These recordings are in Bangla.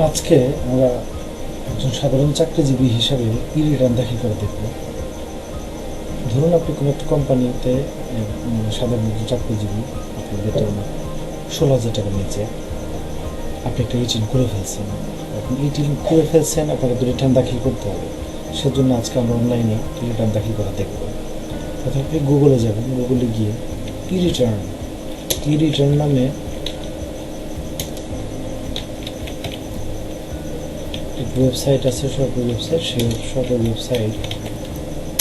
আজকে আমরা একজন সাধারণ চাকরিজীবী হিসাবে ই রিটার্ন দাখিল করে দেখব। ধরুন আপনি কোনো একটা কোম্পানিতে সাধারণ একজন চাকরিজীবী, আপনার বেতন ষোলো হাজার টাকার নিচে, আপনি একটা রিটার্ন করে ফেলছেন। এখন রিটার্ন করে ফেলছেন, আপনাকে তো রিটার্ন দাখিল করতে হবে। সেজন্য আজকে আমরা অনলাইনে রিটার্ন দাখিল করা দেখব। প্রথমে আপনি গুগলে যাবেন গুগলে গিয়ে ই রিটার্ন ই রিটার্ন নামে ওয়েবসাইট আছে সরকারি ওয়েবসাইট সেই সরকারি ওয়েবসাইট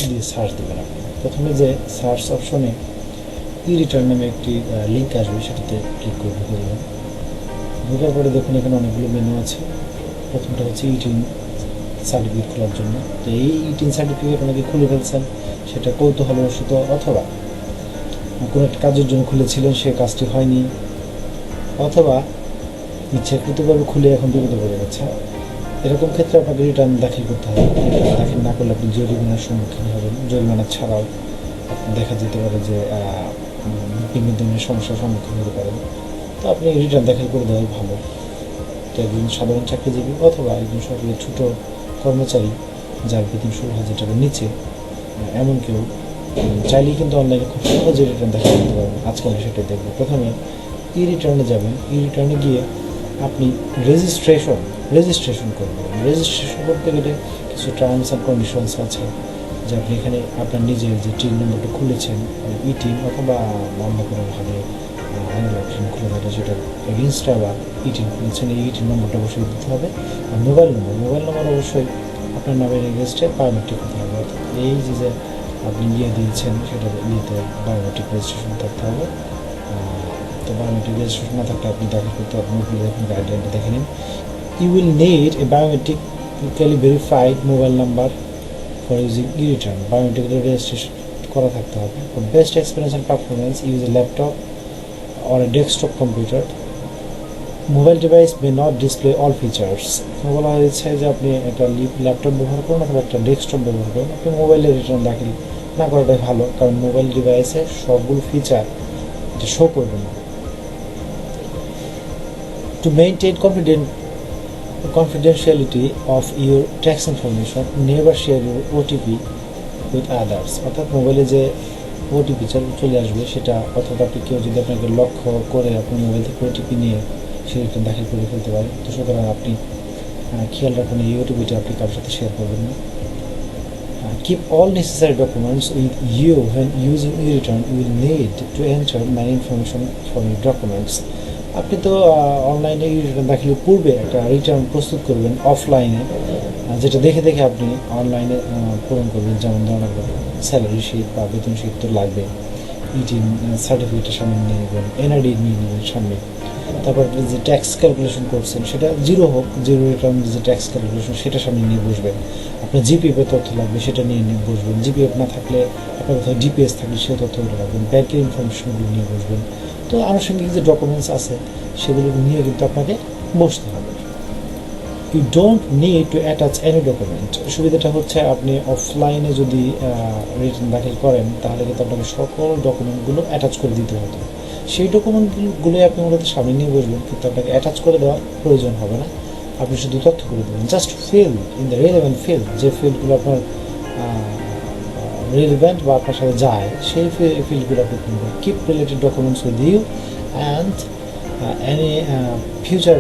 দিয়ে সার্চ দেবেন প্রথমে যে সার্চ অপশনে ই রিটার্ন নামে একটি লিঙ্ক আসবে, সেটাতে ক্লিক করে ঢুকে দেবেন ঢোকার পরে দেখুন, এখানে অনেকগুলো মেনু আছে। প্রথমটা হচ্ছে ইটিন সার্টিফিকেট খোলার জন্য। তো এই ইটিন সার্টিফিকেট অনেকে খুলে ফেলছেন, সেটা কৌতূহলবশত অথবা কোনো একটা কাজের জন্য খুলেছিলেন, সে কাজটি হয়নি, অথবা ইচ্ছাকৃতভাবে খুলে এখন বিপদে পড়ে গেছে। এরকম ক্ষেত্রে আপনাকে রিটার্ন দাখিল করতে হবে। রিটার্ন দাখিল না করলে আপনি জরিমানার সম্মুখীন হবেন। জরিমানা ছাড়াও দেখা যেতে পারে যে বিভিন্ন ধরনের সমস্যার সম্মুখীন হতে পারেন। তো আপনি রিটার্ন দাখিল করে দেওয়াই ভালো। তো একজন সাধারণ চাকরিজীবী অথবা একজন সরকারি ছোট কর্মচারী যার বেতন ষোলো হাজার টাকার নিচে এমন কেউ চাইলেই কিন্তু অনলাইনে খুব সহজে রিটার্ন দাখিল করতে পারবেন। আজকে আমরা সেটাই দেখব। প্রথমে ই রিটার্নে যাবেন। ই রিটার্নে গিয়ে আপনি রেজিস্ট্রেশন রেজিস্ট্রেশন করবেন রেজিস্ট্রেশন করতে গেলে কিছু টার্মস অ্যান্ড কন্ডিশনস আছে, যে আপনি এখানে আপনার নিজের যে টিম নম্বরটা খুলেছেন ই টিম অথবা অন্য কোনোভাবে অ্যানুয়াল অপশন খুলে থাকলে সেটা আবার ই টিম খুলেছেন, এই টিম নম্বরটা অবশ্যই দিতে হবে। আর মোবাইল নম্বর মোবাইল নম্বর অবশ্যই আপনার নামের এগেনস্টে বায়োমেট্রিক হতে হবে। অর্থাৎ এই যে যে আপনি ইয়ে দিয়েছেন, সেটা ইয়েতে বায়োমেট্রিক রেজিস্ট্রেশন থাকতে হবে। তো বায়োমেট্রিক রেজিস্ট্রেশন না থাকলে আপনি দাখিল করতে দেখুন গাইডলাইনটা দেখে নিন। Biometrically verified mobile number for using e return biometrically registration করা থাকতে হবে। For best experience and performance use a laptop or a desktop computer mobile device may not display all features বলা হয়েছে যে আপনি একটা ল্যাপটপ ব্যবহার করুন অথবা একটা ডেস্কটপ ব্যবহার করুন। আপনি মোবাইলে রিটার্ন দাখিল না করাটাই ভালো, কারণ মোবাইল ডিভাইসে সবগুলো ফিচার এটা শো করবে না। To maintain confident confidentiality of your tax information never share your OTP with others অর্থাৎ মোবাইলে যে ওটিপি চলে আসবে, সেটা অর্থাৎ আপনি কেউ যদি আপনাকে লক্ষ্য করে আপনি মোবাইল থেকে ওটিপি নিয়ে সেটা দাখিল করে ফেলতে পারে তো সুতরাং আপনি খেয়াল রাখুন এই ওটিপিটা আপনি কারোর সাথে শেয়ার করবেন না। Keep all necessary documents with you when using e return will need to answer my information for your documents আপনি তো অনলাইনে দাখিলের পূর্বে একটা রিটার্ন প্রস্তুত করবেন অফলাইনে যেটা দেখে দেখে আপনি অনলাইনে পূরণ করবেন যেমন ধরুন আপনার স্যালারি শিট বা বেতন শিট তো লাগবে। ইটিন সার্টিফিকেটের সামনে নিয়ে নেবেন এনআইডি নিয়ে নেবেন সামনে। তারপর আপনি যে ট্যাক্স ক্যালকুলেশন করছেন, সেটা জিরো হোক জিরো রিটার্ন যে ট্যাক্স ক্যালকুলেশন সেটা সামনে নিয়ে বসবেন। আপনার জিপিএফের তথ্য লাগবে, সেটা নিয়ে নিয়ে বসবেন। জিপিএফ না থাকলে আপনার কোথাও ডিপিএস থাকলে সে তথ্যগুলো রাখবেন ব্যাংকের ইনফরমেশনগুলো নিয়ে বসবেন। তো আনুষঙ্গিক যে ডকুমেন্টস আছে, সেগুলো নিয়ে কিন্তু আপনাকে বসতে হবে। You don't need to attach any document সুবিধাটা হচ্ছে আপনি অফলাইনে যদি রিটার্ন দাখিল করেন, তাহলে কিন্তু আপনাকে সকল ডকুমেন্টগুলো অ্যাটাচ করে দিতে হতো সেই ডকুমেন্টগুলো আপনি মূলত সামনে নিয়ে বসবেন, কিন্তু আপনাকে অ্যাটাচ করে দেওয়ার প্রয়োজন হবে না। আপনি শুধু তথ্য করে দেবেন। Just fill in the relevant field যে ফিল্ডগুলো আপনার রিলেভেন্ট বা আপনার সাথে যায়, সেই ফিল্ডগুলো আপনি কিনবেন। Keep related documents with you and any future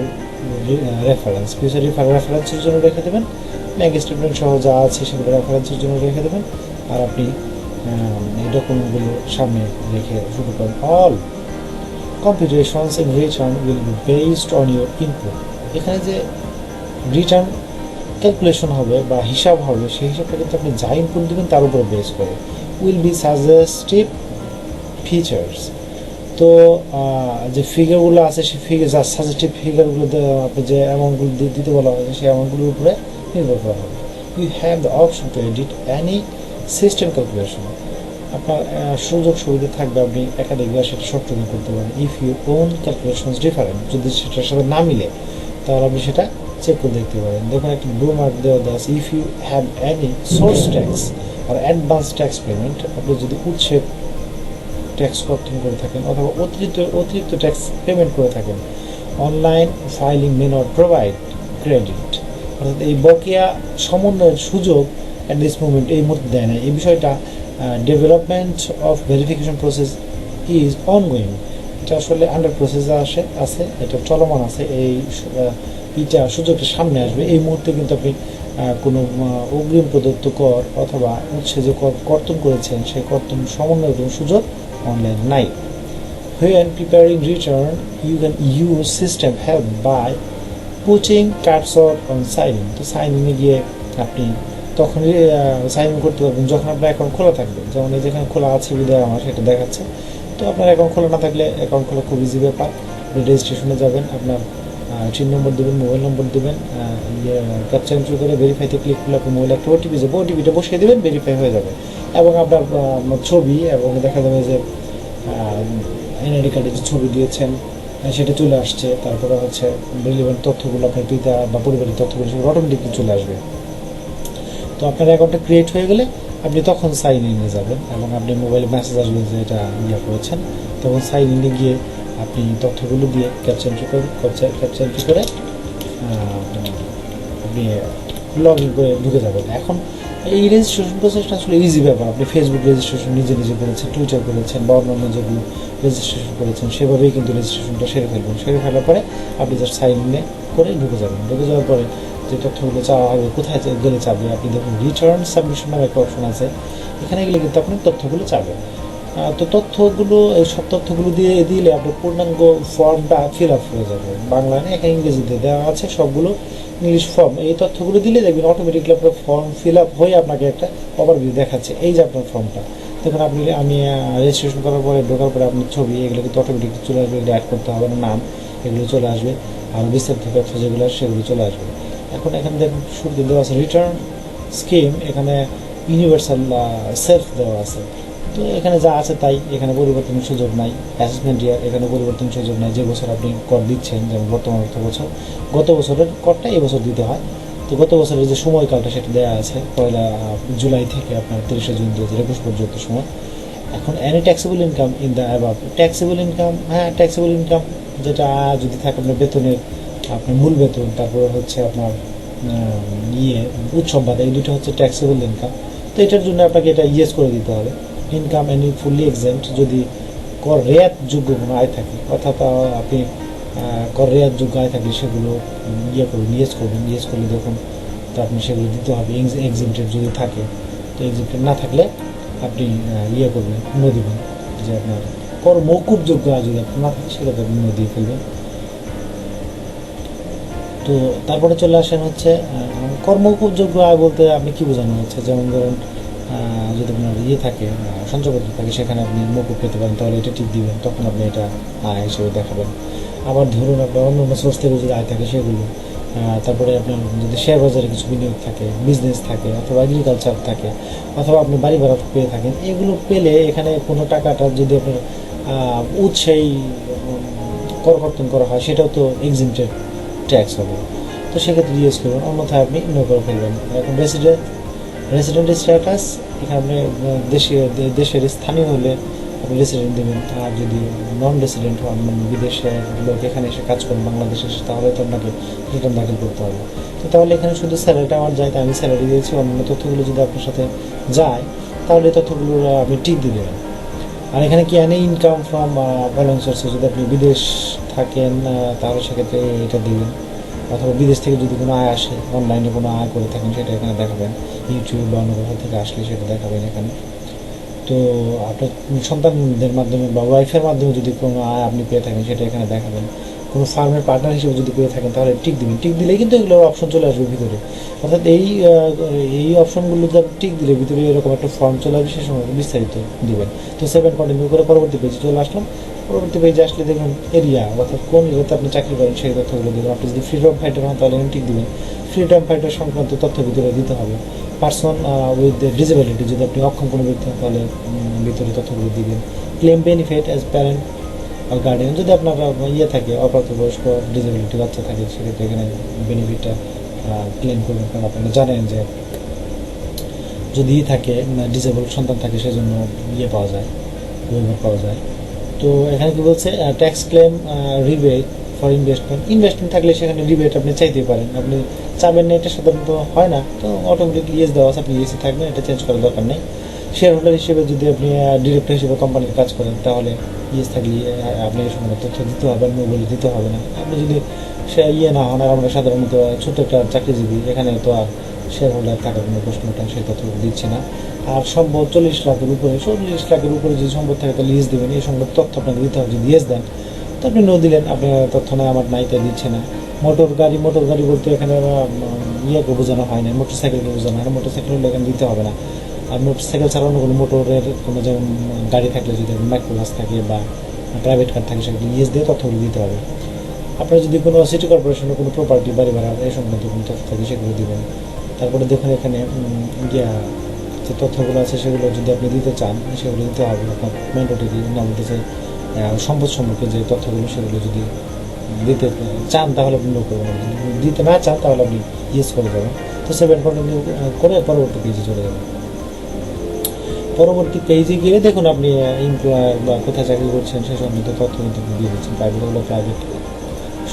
reference future রেফারেন্সের জন্য রেখে দেবেন। ব্যাঙ্ক স্টেটমেন্ট সহ যা আছে সেগুলো রেফারেন্সের জন্য রেখে দেবেন। আর আপনি এই ডকুমেন্টগুলো সামনে রেখে শুরু করেন। All computations in return will be based on your input এখানে যে রিটার্ন ক্যালকুলেশন হবে বা হিসাব হবে, সেই হিসাবটা কিন্তু আপনি যা ইনপুট দেবেন তার উপরে বেস করে। উইল বি সাজেস্টিভ ফিচার্স তো যে ফিগারগুলো আছে সেই ফিগার যা সাজেস্টিভ ফিগারগুলো আপনি যে অ্যামাউন্টগুলো দিতে বলা হয়েছে সেই অ্যামাউন্টগুলোর উপরে নির্ভর করা হবে। You have the option to edit any system calculation আপনার সুযোগ সুবিধা থাকবে, আপনি একাধিকবার সেটা সংশোধন করতে পারেন। If your own calculations different যদি সেটার সাথে না মিলে, তাহলে আপনি সেটা চেক করে দেখতে পারেন। দেখুন, একটা ব্লু মার্ক দেওয়া আছে if you have any source tax or advance tax payment আপনি যদি উৎসে ট্যাক্স কর্তন করে থাকেন অথবা অতিরিক্ত অতিরিক্ত ট্যাক্স পেমেন্ট করে থাকেন online filing may not provide credit অর্থাৎ এই বকেয়া সমন্বয়ের সুযোগ অ্যাট দিস মুভমেন্ট এই মুহূর্তে দেয় না। এই বিষয়টা development of verification process is ongoing এটা আসলে আন্ডার প্রসেসে আসে আছে এটা চলমান আছে। এই ইটা সুযোগটা সামনে আসবে। এই মুহূর্তে কিন্তু আপনি কোনো অগ্রিম প্রদত্ত কর অথবা হচ্ছে যে কর কর্তন করেছেন সেই কর্তন সমন্বয়ের কোনো সুযোগ অনলাইন নাই। When preparing return, you can use system help by putting cursor on signing. তো signing এ গিয়ে আপনি তখনই সাইন ইন করতে পারবেন যখন আপনার অ্যাকাউন্ট খোলা থাকবে। যেমন এই যেখানে খোলা আছে বিদায় আমার সেটা দেখাচ্ছে। তো আপনার অ্যাকাউন্ট খোলা না থাকলে অ্যাকাউন্ট খোলা খুব ইজি ব্যাপার। রেজিস্ট্রেশনে যাবেন, আপনার চিন নম্বর দেবেন মোবাইল নম্বর দেবেন ইয়ে এন্ট্রি করে ভেরিফাইতে ক্লিক করলে আপনি মোবাইল একটা ওটিপি যাবে ওটিপিটা বসিয়ে দেবেন ভেরিফাই হয়ে যাবে। এবং আপনার ছবি এবং দেখা যাবে যে এনআইডি কার্ডে যে ছবি দিয়েছেন সেটা চলে আসছে। তারপরে হচ্ছে রিলেভেন্ট তথ্যগুলো আপনার পিতা বা পরিবারের তথ্যগুলো সেগুলো অটোমেটিকলি চলে আসবে। তো আপনার অ্যাকাউন্টটা ক্রিয়েট হয়ে গেলে আপনি তখন সাইন ইনে যাবেন এবং আপনি মোবাইলে মেসেজ আসবে যে এটা ইয়ে করেছেন, তখন সাইন ইনে গিয়ে আপনি তথ্যগুলো দিয়ে ক্যাপচার এন্ট্রি করে ক্যাপচার এন্ট্রি করে আপনি লগ ইন করে ঢুকে যাবেন। এখন এই রেজিস্ট্রেশন প্রসেসটা আসলে ইজি ব্যাপার। আপনি ফেসবুক রেজিস্ট্রেশন নিজে নিজে করেছেন টুইটার করেছেন বা অন্যান্য যেগুলো রেজিস্ট্রেশন করেছেন, সেভাবেই কিন্তু রেজিস্ট্রেশনটা সেরে ফেলবেন। সেরে ফেলার পরে আপনি জাস্ট সাইন ইনে করে ঢুকে যাবেন। ঢুকে যাওয়ার পরে যে তথ্যগুলো চাওয়া হবে কোথায় গেলে চাবে? আপনি দেখুন রিটার্ন সাবমিশন নামে একটা অপশন আছে। এখানে গেলে কিন্তু আপনি তথ্যগুলো চাবেন। তো তথ্যগুলো, এই সব তথ্যগুলো দিয়ে দিলে আপনার পূর্ণাঙ্গ ফর্মটা ফিল আপ হয়ে যাবে। বাংলায় না, এখানে ইংরেজিতে দেওয়া আছে সবগুলো ইংলিশ ফর্ম এই তথ্যগুলো দিলে দেখবেন অটোমেটিকলি আপনার ফর্ম ফিল আপ হয়ে আপনাকে একটা ওভারভিউ দেখাচ্ছে। এই যে আপনার ফর্মটা দেখুন, আপনি, আমি রেজিস্ট্রেশন করার পরে ঢোকার পরে আপনার ছবি, এগুলো কিন্তু অটোমেটিকলি চলে আসবে। অ্যাড করতে হবে না, নাম, এগুলো চলে আসবে। আর বিস্তারিত তথ্য যেগুলো সেগুলো চলে আসবে। এখন এখানে দেখুন শুরুতে দেওয়া আছে রিটার্ন স্কিম এখানে ইউনিভার্সাল সেলফ দেওয়া আছে। তো এখানে যা আছে তাই, এখানে পরিবর্তনের সুযোগ নাই। অ্যাসেসমেন্ট ইয়ার এখানে পরিবর্তনের সুযোগ নাই। যে বছর আপনি কর দিচ্ছেন, যেমন বর্তমান অর্থ বছর, গত বছরের করটা এই বছর দিতে হয়। তো গত বছরের যে সময়কালটা সেটা দেওয়া আছে, পয়লা জুলাই থেকে আপনার তিরিশে জুন দু হাজার একুশ পর্যন্ত সময়। এখন any taxable income in the above taxable income হ্যাঁ ট্যাক্সেবল ইনকাম যেটা যদি থাকে আপনার বেতনের আপনার মূল বেতন, তারপরে হচ্ছে আপনার ইয়ে উৎসব ভাতা এই দুটো হচ্ছে ট্যাক্সেবল ইনকাম তো এটার জন্য আপনাকে এটা ইয়েস করে দিতে হবে। ইনকাম এনি ফুললি এক্সেন্ট যদি কর রেয়াত যোগ্য কোনো আয় থাকে, অর্থাৎ আপনি কর রেয়াত যোগ্য আয় থাকলে সেগুলো ইয়ে করবেন ইয়েস করবেন ইয়েস করলে দেখুন তো আপনি সেগুলো দিতে হবে এক্সিমটেড যদি থাকে, তো এক্সিমটেড না থাকলে আপনি ইয়ে করবেন নো দিবেন যে আপনার কর মৌকুবযোগ্য আয় যদি আপনার না থাকে সেটাতে আপনি নো দিয়ে ফেলবেন। তো তারপরে চলে আসেন হচ্ছে কর্মযোগ্য আয় বলতে আপনি কি বোঝানো হচ্ছে? যেমন ধরুন যদি আপনার ইয়ে থাকে সঞ্চয়পত্র থাকে, সেখানে আপনি মকুব পেতে পারেন, তাহলে এটা টিপ দিবেন, তখন আপনি এটা আয় হিসেবে দেখাবেন। আবার ধরুন, আপনার অন্য অন্য সোর্স থেকে যদি আয় থাকে সেগুলো তারপরে আপনার যদি শেয়ার বাজারে কিছু বিনিয়োগ থাকে বিজনেস থাকে, অথবা এগ্রিকালচার থাকে, অথবা আপনি বাড়ি ভাড়া পেয়ে থাকেন, এগুলো পেলে এখানে কোনো টাকাটা যদি আপনার উৎসাহী করকর্তন করা হয়, সেটাও তো এক্সিমটেড ট্যাক্স হবে। তো সেক্ষেত্রে ইউজ করবেন অন্যথায় আপনি নো করে ফেলবেন। এখন রেসিডেন্ট রেসিডেন্ট স্ট্যাটাস এখানে আপনি দেশীয় দেশের স্থানীয় হলে আপনি রেসিডেন্ট দেবেন। আর যদি নন রেসিডেন্ট হন মানে বিদেশে লোক এখানে এসে কাজ করেন বাংলাদেশে এসে, তাহলে তো আপনাকে রিটার্ন দাখিল করতে হবে। তো তাহলে এখানে শুধু স্যালারিটা আমার যায় তাই আমি স্যালারি দিয়েছি। অন্যান্য তথ্যগুলো যদি আপনার সাথে যায়, তাহলে তথ্যগুলো আপনি টিক দিয়ে দেবেন আর এখানে কি আনে ইনকাম ফ্রম সোর্সে যদি আপনি বিদেশ থাকেন তাহলে সেক্ষেত্রে এটা দিবেন। অথবা বিদেশ থেকে যদি কোনো আয় আসে অনলাইনে কোনো আয় করে থাকেন, সেটা এখানে দেখাবেন। ইউটিউব বা অন্য কোথাও থেকে আসলে সেটা দেখাবেন এখানে। তো আপনার সন্তানদের মাধ্যমে বা ওয়াইফের মাধ্যমে যদি কোনো আয় আপনি পেয়ে থাকেন, সেটা এখানে দেখাবেন। কোনো ফার্মের পার্টনার হিসেবে যদি পেয়ে থাকেন, তাহলে টিক দিবেন। টিক দিলেই কিন্তু এগুলো অপশন চলে আসবে ভিতরে। অর্থাৎ এই এই অপশনগুলোতে আপনি টিক দিলে ভিতরে এরকম একটা ফর্ম চলে আসবে, সে সময় বিস্তারিত দিবেন। তো সেভেন কন্টিনিউ করে পরবর্তী পেজে চলে আসলাম। পরবর্তী পেজে আসলে দেখুন এরিয়া অর্থাৎ কোন এরিয়াতে আপনি চাকরি করেন, সেই তথ্যগুলো দেবেন। আপনি যদি ফ্রিডম ফাইটার হন, তাহলে টিক দিবেন। ফ্রিডম ফাইটার সংক্রান্ত তথ্য ভিতরে দিতে হবে। পার্সন উইথ ডিসেবিলিটি যদি আপনি অক্ষম কোনো ব্যক্তি হন, তাহলে ভিতরে তথ্যগুলো দিবেন। Claim benefit as parent or guardian যদি আপনার ইয়ে থাকে, অপ্রাপ্তবয়স্ক ডিসেবিলিটি বাচ্চা থাকে, সেক্ষেত্রে এখানে বেনিফিটটা ক্লেম করবেন। কারণ আপনারা জানেন যে যদি থাকে ডিসেবল সন্তান থাকে, সেজন্য ইয়ে পাওয়া যায় পাওয়া যায়। তো এখানে কি বলছে? Tax claim rebate for investment investment থাকলে সেখানে রিবেট আপনি চাইতে পারেন। আপনি চাবেন না, এটা সাধারণত হয় না। তো অটোমেটিক ইয়েস দেওয়া আছে, আপনি ইয়েসে থাকবেন, এটা চেঞ্জ করার দরকার নেই। শেয়ার হোল্ডার হিসেবে যদি আপনি ডিরেক্টর হিসেবে কোম্পানির কাজ করেন, তাহলে ইয়েস থাকলে আপনি এই সময় তথ্য দিতে হবে না বলে দিতে হবে না। আপনি যদি সে ইয়ে না হন আর আমরা সাধারণত ছোট একটা চাকরিজীবী এখানে তো আর শেয়ার হোল্ডার থাকার কোনো প্রশ্ন ওঠে না, সেই তথ্য দিচ্ছে না। আর সম্ভব চল্লিশ লাখের উপরে চল্লিশ লাখের উপরে যে সম্পদ থাকে তাহলে ইয়েস দেবেন এই সম্ভব তথ্য আপনাকে দিতে হবে যদি ইয়েস দেন। তো আপনি নো দিলেন আপনার তথ্য নয় আমার নাই তাই দিচ্ছে না। মোটর গাড়ি মোটর গাড়ি বলতে এখানে ইয়েকে বোঝানো হয় না মোটর সাইকেলকে বোঝানো হয় না মোটর সাইকেল এখানে দিতে হবে না। আর মোটর সাইকেল ছাড়ানো কোনো মোটরের কোনো যেমন গাড়ি থাকলে যদি মাইক্রোবাস থাকে বা প্রাইভেট কার থাকে সেগুলো ইয়েস দিয়ে তথ্যগুলো দিতে হবে। আপনার যদি কোনো সিটি কর্পোরেশনের কোনো প্রপার্টি বাড়ি ভাড়া এই সংক্রান্ত কোনো তথ্য থাকে সেগুলো দেবেন। তারপরে দেখুন এখানে ইয়া যে তথ্যগুলো আছে সেগুলো যদি আপনি দিতে চান সেগুলো দিতে হবে। আপনার ম্যান্ডেটরি না বলতেছে আহ, সম্পদ সম্পর্কে যে তথ্যগুলো সেগুলো যদি দিতে চান তাহলে আপনি নো করবেন দিতে না চান তাহলে আপনি ইয়েস করে যাবেন তো সেভেন পয়েন্ট করে পরবর্তী পেজে চলে যাবেন পরবর্তী পেজে গিয়ে দেখুন আপনি এমপ্লয়ার বা কোথায় চাকরি করছেন, সে সম্বন্ধে তথ্য কিন্তু দিয়ে দিচ্ছেন প্রাইভেট হলে প্রাইভেট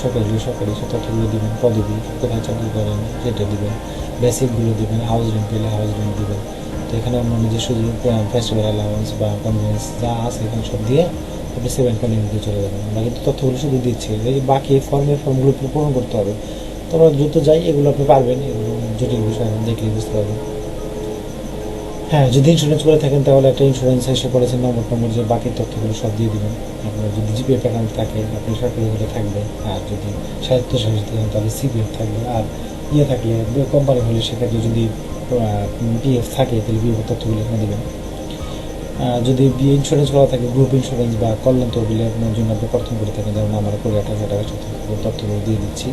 সরকারি হলে সরকারি। সে তথ্যগুলো দিবেন পদবি কোথায় চাকরি করেন সেটা দেবেন বেসিকগুলো দিবেন হাউস রেন্ট পেলে হাউস রেন্ট দেবেন। তো এখানে অন্যান্য যে শুধু ফেস্টিভ্যাল অ্যালাউন্স বা কনভেন্স যা আছে, এখানে সব দিয়ে আপনি সেভেন কন্টিনিউতে চলে যাবেন। আমরা কিন্তু তথ্যগুলো শুধু দিচ্ছি। এই বাকি ফর্মের ফর্মগুলো পূরণ করতে হবে। তো আমরা দ্রুত যাই, এগুলো আপনি পারবেন। এগুলো জটিল বিষয়, দেখলে বুঝতে পারবেন। হ্যাঁ যদি ইন্স্যুরেন্স করে থাকেন, তাহলে একটা ইন্স্যুরেন্স এসে পড়েছে নম্বর নম্বর যে বাকি তথ্যগুলো সব দিয়ে দিবেন। আপনার যদি জিপিএফ অ্যাকাউন্ট থাকে, আপনি সরকারি হলে থাকবে আর যদি সাহিত্য সাহিত্য তাহলে সিপিএফ থাকবে। আর ইয়ে থাকলে কোম্পানি হলে সেক্ষেত্রে যদি পিএফ থাকে, তাহলে পিএফ তথ্যগুলো এখানে দেবেন। যদি বিয়ে ইন্স্যুরেন্স করা থাকে গ্রুপ ইন্স্যুরেন্স বা কল্যাণ তহবিলে আপনার জন্য আপনি প্রথম করে থাকেন, যেমন আমরা করে আট হাজার টাকা তথ্যগুলো দিয়ে দিচ্ছি।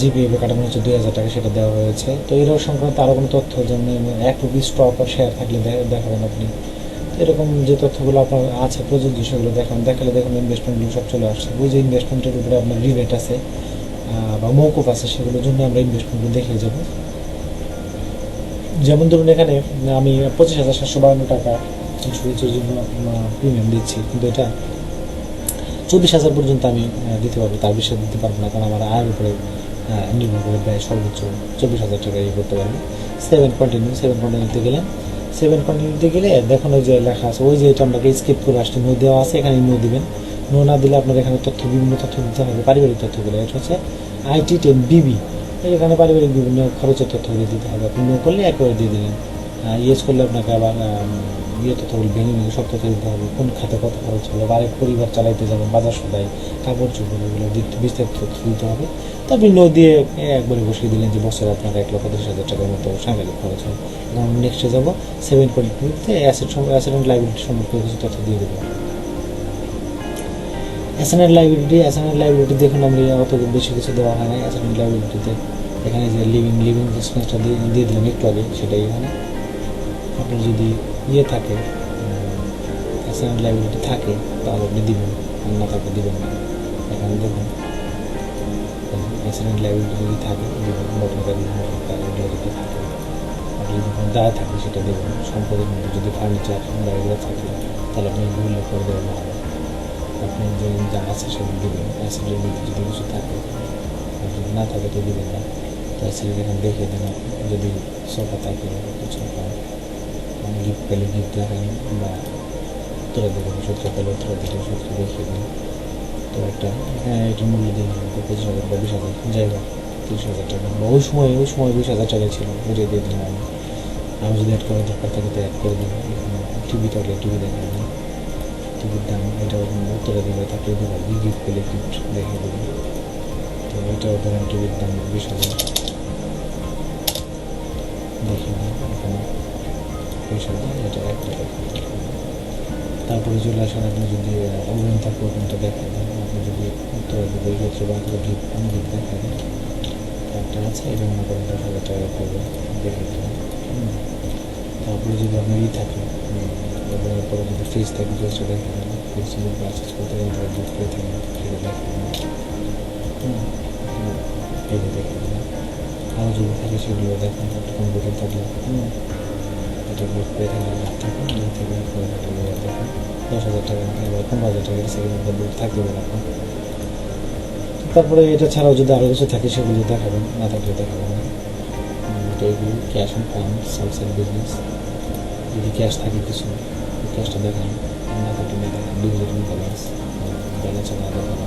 জিপিএফে কাটানো হচ্ছে দুই হাজার টাকা, সেটা দেওয়া হয়েছে। তো এরকম সংক্রান্ত আরও কোনো তথ্য যেমন এক রুপি স্টক আর শেয়ার থাকলে দেখাবেন আপনি। এরকম যে তথ্যগুলো আপনার আছে প্রযোজ্য সেগুলো দেখান, দেখালে দেখুন ইনভেস্টমেন্টগুলো সব চলে আসছে। ওই যে ইনভেস্টমেন্টের উপরে আপনার রিবেট আছে বা মৌকুফ আছে, সেগুলোর জন্য আমরা ইনভেস্টমেন্টগুলো দেখিয়ে যাব। যেমন ধরুন এখানে আমি পঁচিশ হাজার সাতশো বাউন্ন টাকা জন্য প্রিমিয়াম দিচ্ছি, কিন্তু এটা চব্বিশ হাজার পর্যন্ত আমি দিতে পারব, তার বেশি দিতে পারব না, কারণ আমার আয়ের উপরে নির্ভর করে ব্যয় সর্বোচ্চ চব্বিশ হাজার টাকা ইয়ে করতে পারব। সেভেন কন্টিনিউ সেভেন কন্টিনিউতে গেলেন সেভেন কন্টিনিউতে গেলে দেখুন ওই যে লেখা আছে, ওই যে এটা আপনাকে স্কিপ করে আসছে নো দেওয়া আছে, এখানে নো দিবেন। নো না দিলে আপনার এখানে তথ্য, বিভিন্ন তথ্য দিতে হবে, পারিবারিক তথ্যগুলো, এটা হচ্ছে আইটি টেন বিবি এখানে পারিবারিক বিভিন্ন খরচের তথ্যগুলো দিতে হবে, আপনি নো করলে একবারে দিয়ে দিলেন। ইয়েস করলে আপনাকে আবার ইয়ে তথ্যগুলো ভেঙে ভেঙে সব তথ্য হবে। কোন খাতে কত খরচ হলো? বা আরেক পরিবার চালাইতে যাবেন বাজার সদাই, কাপড় চোপড় এগুলো বিস্তারিত তথ্য দিতে হবে। তো আপনি নো দিয়ে একবারে বসিয়ে দিলেন যে বছরে আপনার এক লক্ষ দশ হাজার টাকার মতো সাংঘাতিক খরচ হয় এবং নেক্সটে যাব। সেভেন পয়েন্ট টুতে অ্যাসেট অ্যাসেট অ্যান্ড লাইবিলিটি সম্পর্কে কিছু তথ্য দিয়ে দেবো। অ্যাসেন্ট লাইব্রেরিটি অ্যাসেন্ট লাইব্রেরিটি দেখুন আমরা অত বেশি কিছু দেওয়া হয় না অ্যাসেন্ট লাইব্রেরিটিতে এখানে যে লিভিং লিভিং এক্সপেন্সটা দিয়ে দিয়ে দিলাম একটু আগে, সেটাই এখানে আপনার যদি ইয়ে থাকে অ্যাসেন্ট লাইব্রেরিটি থাকে, তাহলে আপনি দিবেন না থাকে দিবেন না। এখানে দেখুন অ্যাসেন্ট লাইব্রেরিটি যদি থাকে দিবেন এগুলো যদি থাকে। আর যদি কোনো দায় থাকে, সেটা দেবেন সম্পদের মধ্যে যদি ফার্নিচার বা এগুলো থাকে, তাহলে আপনি এগুলো করে দেবেন ভালো আপনি যে যা আছে সেগুলো দেবেন অ্যাসিডের যদি কিছু থাকে যদি না থাকে, তো দেবেন না। তো এখানে দেখিয়ে দেন। যদি সোফা থাকে। গিফট পেলে গিফট দেখেন বা উত্তরা দেবেন সূত্র পেলে সূত্র দেখিয়ে দিন তো একটা হ্যাঁ এটার মূল্য দিয়ে পঁচিশ হাজার বা বিশ হাজার যাই হোক তিরিশ হাজার টাকা বা ওই সময় ওই সময় বিশ হাজার টাকা ছিল ওইটাই দিয়ে দিলাম আমি আমি যদি অ্যাড করার দরকার থাকে তো অ্যাড করে দিন এখানে টিভি থাকলে টিভি দেখে দিন টিকিট দাম এটা উত্তরে দিলে থাকলে দেবো গিফট পেলে গিফট দেখে দেবো তো এটা ধরেন টিভির দাম বিশ হাজার দেখে নিন এখানে এটা এক টাকা তারপরে চলে আসেন আপনি যদি ওভেন থাকে ওভেনটা দেখা দেন আপনি যদি উত্তর ক্ষেত্রে বা গিফট গিফট দেখা দেন একটা আছে, এটা মনে করেন দশ হাজার টাকা। তারপরে যদি আপনার ই থাকে পরে যদি ফ্রিজ থাকে ফ্রিজটা দেখে দেন ফ্রিজ যদি করতে করে থাকেন সেটা দেখে দেন হুম। হুম। এই যে দেখে দিলাম আরও যদি থাকে সেগুলো দেখেন একটা কম্পিউটার থাকলে গিফট পেয়ে দুই দেখেন দশ হাজার টাকা এবার পনেরো পারে আপনার তারপরে এটা ছাড়াও যদি আরও কিছু থাকে, সেগুলো দেখাবেন, না থাকলে দেখাবেন না। এগুলো ক্যাশ অন ফান্ড সালসেল বিজনেস যদি ক্যাশ থাকে কিছু ক্যাশটা দেখান। না থাকলে না দেখান ডিজিটাল ব্যালেন্স ব্যালেন্স না balance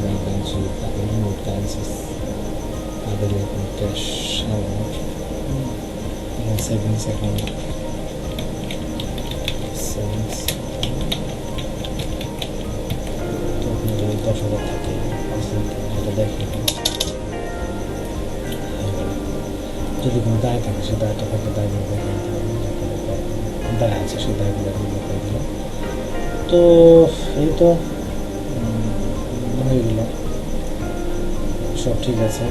balance note currencies other cash amount savings account তো আপনি যদি দশ হাজার থাকে যদি কোনো দায় থাকে সে দায়টা দায়গুলো দেখে আছে সেই দায়গুলো এগুলো তো এই তো সব ঠিক আছে।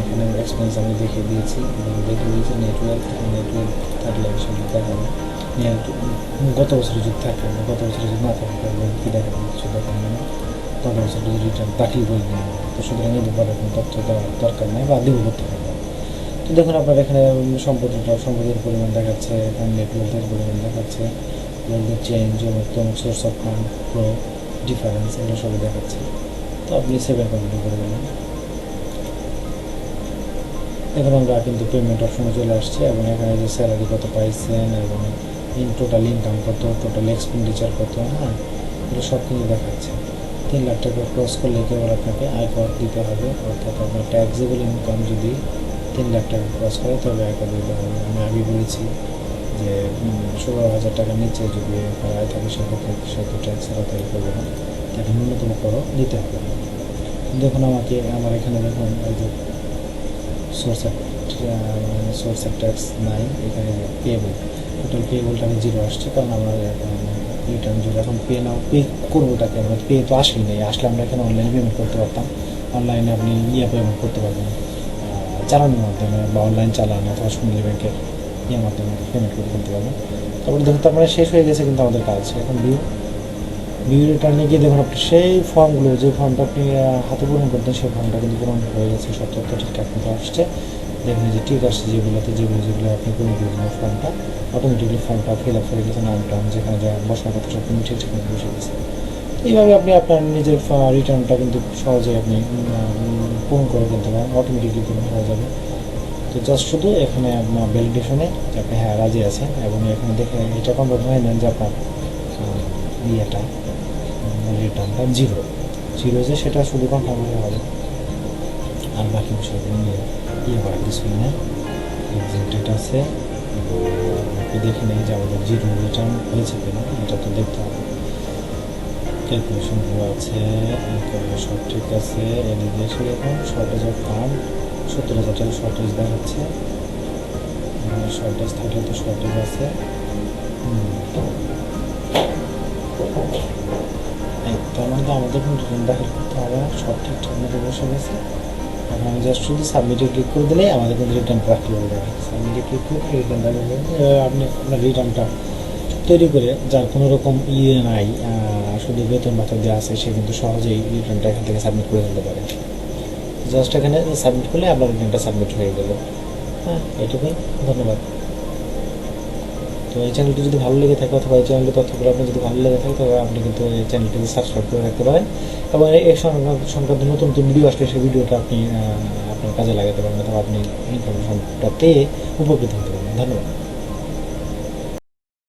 এখানে এক্সপেন্স আমি দেখিয়ে দিয়েছি এবং দেখিয়ে দিয়েছি নেটওয়ার্ক নেটওয়ার্ক থাকলে সেটা দেখাবো। গত বছর যদি থাকে গত বছর যদি না থাকে, তাহলে কী দেখাবো, কিছু দেখাবো না। গত বছর যদি রিটার্ন দাখিল করে দিন তো সুতরাং এই ব্যাপারে কোনো তথ্য দেওয়ার দরকার নেই বা দিব করতে না। তো দেখুন আপনার এখানে সম্পদটা সম্পদের পরিমাণ দেখাচ্ছে, এখানে নেটওয়ার্কের পরিমাণ দেখাচ্ছে চেঞ্জ এবং source of fund pro difference এগুলো সবই দেখাচ্ছে। তো আপনি সেভেন কমপ্লিট করে দেবেন। এখন আমরা কিন্তু পেমেন্ট অপশনে চলে আসছে এবং এখানে যে স্যালারি কত পাইছেন এবং ইন টোটাল ইনকাম কত টোটাল এক্সপেন্ডিচার কত হ্যাঁ? এগুলো সব কিছু দেখাচ্ছে। তিন লাখ টাকা ক্রস করলে কেবল আপনাকে আয়কর দিতে হবে, অর্থাৎ আপনার ট্যাক্সেবল ইনকাম যদি তিন লাখ টাকা ক্রস করে, তবে আয়কর দিতে হবে। আমি আগে বলেছি যে ষোলো হাজার টাকার নিচে যদি আপনার আয় থাকে, সেক্ষেত্রে সেক্ষেত্রে ট্যাক্সের আদায় করবে না। তাকে ন্যূনতম করো দিতে হবে। দেখুন আমাকে, আমার এখানে দেখুন, এই যে সোর্স সোর্স ট্যাক্স নাই, এখানে পেয়েবল টোটাল পেয়েবলটা আমি জিরো আসছে, কারণ আমার রিটার্ন জিরো এখন পে নাও পে করব তাকে, আমরা পে তো আসেই নেই। আসলে আমরা এখানে অনলাইনে পেমেন্ট করতে পারতাম। অনলাইনে আপনি ইয়ে পেমেন্ট করতে পারবেন। চালানোর মাধ্যমে বা অনলাইন চালান অথবা সুন্দরী ব্যাংকের ইয়ের মাধ্যমে পেমেন্ট করে ফেলতে পারবেন। তারপরে দেখুন, তারপরে শেষ হয়ে গেছে কিন্তু আমাদের কাজ। এখন ভিউ ভিউ রিটার্নে গিয়ে দেখুন, আপনি সেই ফর্মগুলো যে ফর্মটা আপনি হাতে পূরণ করতেন, সেই ফর্মটা কিন্তু পূরণ হয়ে গেছে। সব ঠিকঠাক মতো আসছে। দেখুন যে ঠিক আসছে, যেগুলোতে, যেগুলো যেগুলো আপনি পূরণ করেছেন ফর্মটা অটোমেটিকলি ফর্মটা ফিল আপ করে গেছে, নাম টাম, যেখানে যা বসার কথা সব কিন্তু ঠিকঠাক মতো বসে গেছে। এইভাবে আপনি আপনার নিজের রিটার্নটা কিন্তু সহজে আপনি পূরণ করে ফেলতে পারেন অটোমেটিকলি পূরণ হয়ে যাবে। তো জাস্ট শুধু এখানে আপনার ভ্যালিডেশনে আপনি হ্যাঁ রাজি আছেন, এবং এখানে দেখে এটা কনফার্ম হয়ে নেন যে আপনার ইয়েটা। রিটার্নটা জিরো জিরো যে সেটা শুধু কনফার্ম হয়ে হবে আর বাকি বিষয়গুলো নিয়ে ইয়ে করার কিছুই না। এক্সিট আছে। আপনি দেখে নেই যে আমাদের জিরো রিটার্ন হয়েছে কিনা, এটা তো দেখতে হবে। ক্যালকুলেশনগুলো আছে সব ঠিক আছে, এদিকে দেখুন শর্টেজ অফ ফান্ড সত্তর হাজার টাকা শর্টেজ দেখাচ্ছে। শর্টেজ থাকলে তো শর্টেজ আছে। তো আমাদের কোনো রিটার্ন দাখিল করতে হবে। না সব ঠিকঠাক মতো বসে গেছে এখন জাস্ট শুধু সাবমিটে ক্লিক করে দিলেই আমাদের কিন্তু রিটার্ন দাখিল হয়ে যাবে। সাবমিটে ক্লিক করে রিটার্ন দাখিল হয়ে যাবে। আপনি আপনার রিটার্নটা তৈরি করে, যার কোনো রকম ইয়ে নাই শুধু বেতন ভাতা দেওয়া আছে, সে কিন্তু সহজেই রিটার্নটা এখান থেকে সাবমিট করে ফেলতে পারে। জাস্ট এখানে সাবমিট করলে আপনার রিটার্নটা সাবমিট হয়ে গেল। হ্যাঁ এটুকুই। ধন্যবাদ। তো এই চ্যানেলটি যদি ভালো লেগে থাকে অথবা এই চ্যানেলের তথ্যগুলো আপনার যদি ভালো লেগে থাকে তবে আপনি কিন্তু এই চ্যানেলটিকে সাবস্ক্রাইব করে রাখতে পারেন। এবং সংক্রান্ত সংক্রান্ত নতুন নতুন ভিডিও আসলে সেই ভিডিওটা আপনি আপনার কাজে লাগাতে পারেন অথবা আপনি ইনফরমেশনটা পেয়ে উপকৃত হতে পারেন। ধন্যবাদ।